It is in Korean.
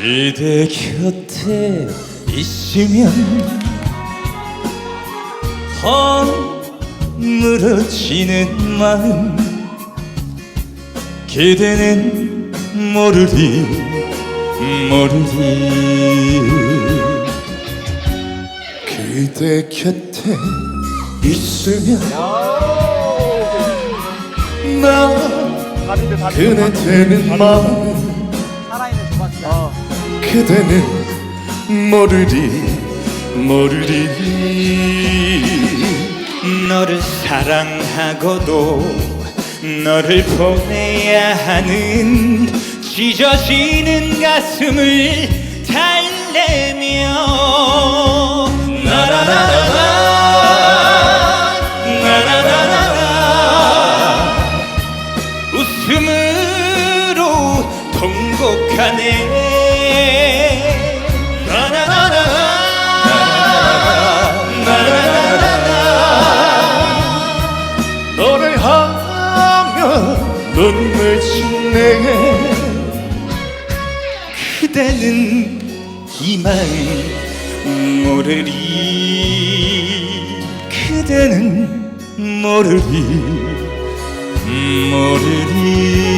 그대 곁에 있으면 허물어지는 마음 그대는 모르리 모르리. 그대 곁에 있으면 나 그네 되는 마음 그대는 모르리 모르리. 너를 사랑하고도 너를 보내야 하는 찢어지는 가슴을 달래며 나라라라 나라라라. 웃음으로 통곡하네 눈물 짓네 그대는 이 마음 모르리. 그대는 모르리. 모르리